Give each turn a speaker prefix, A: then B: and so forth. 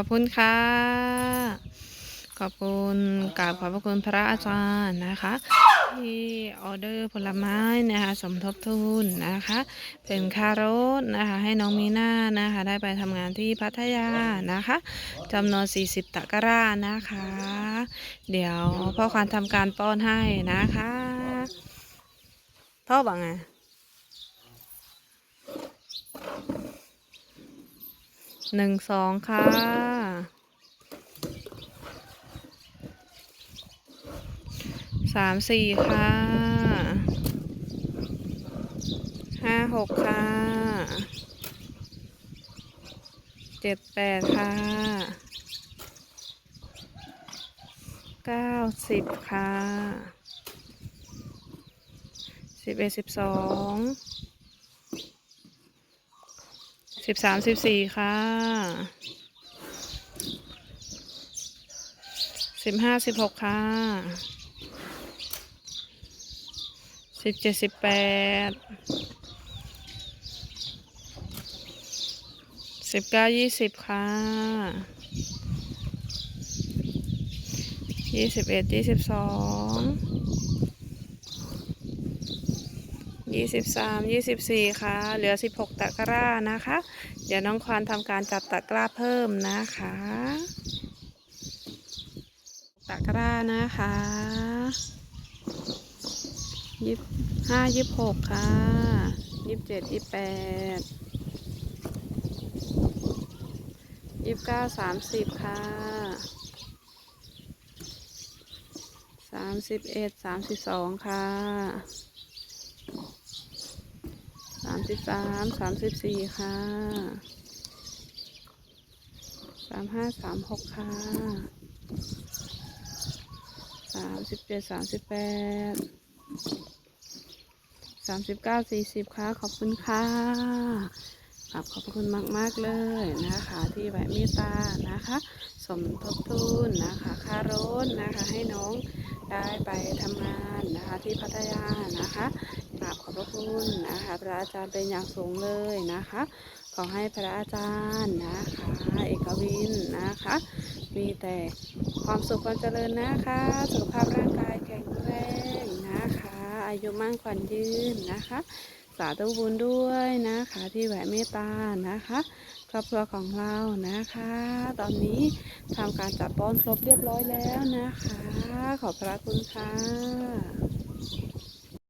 A: ขอบคุณค่ะ ขอบคุณกราบขอบพระคุณพระอาจารย์นะคะ ที่ออเดอร์ผลไม้นะคะสมทบทุนนะคะ เป็นคารถนะคะ ให้น้องมีนานะคะ ได้ไปทำงานที่พัทยานะคะจำนวน 40 ตะกร้านะคะ เดี๋ยวพ่อควานทำการป้อนให้นะคะพ่อบอกไง หนึ่งสองค่ะ สามสี่ค่ะ ห้าหกค่ะ เจ็ดแปดค่ะ เก้าสิบค่ะ สิบเอ็ดสิบสอง สิบสามสิบสี่ค่ะสิบห้าสิบหกค่ะสิบเจ็ดสิบแปดสิบเก้ายี่สิบค่ะยี่สิบเอ็ดยี่สิบสอง ยี่สิบสามยี่สิบสี่ค่ะ เหลือสิบหกตะกร้านะคะ เดี๋ยวน้องควานทำการจับตะกร้าเพิ่มนะคะ ตะกร้านะคะยี่ห้ายี่หกค่ะยี่เจ็ดยี่แปดยี่เก้าสามสิบค่ะสามสิบเอ็ดสามสิบสองค่ะ สามสิบสามสามสิบสี่ค่ะสามห้าสามหกค่ะสามสิบเจ็ดสามสิบแปดสามสิบเก้าสี่สิบค่ะ ขอบคุณค่ะครับขอบคุณมากมากเลยนะคะ ที่ไหวเมตตานะคะ สมทบทุนนะคะค่ารถนะคะให้น้องได้ไปทำงานนะคะที่พัทยานะคะ กราบขอบพระคุณนะคะ พระอาจารย์เป็นอย่างสูงเลยนะคะ ขอให้พระอาจารย์นะคะ เอกวินนะคะ มีแต่ความสุขความเจริญนะคะ สุขภาพร่างกายแข็งแรงนะคะ อายุมั่นขวัญยืนนะคะ สาธุบุญด้วยนะคะ ที่แหวนเมตตานะคะครอบครัวของเรานะคะ ตอนนี้ทำการจับป้อนครบเรียบร้อยแล้วนะคะ ขอบพระคุณค่ะ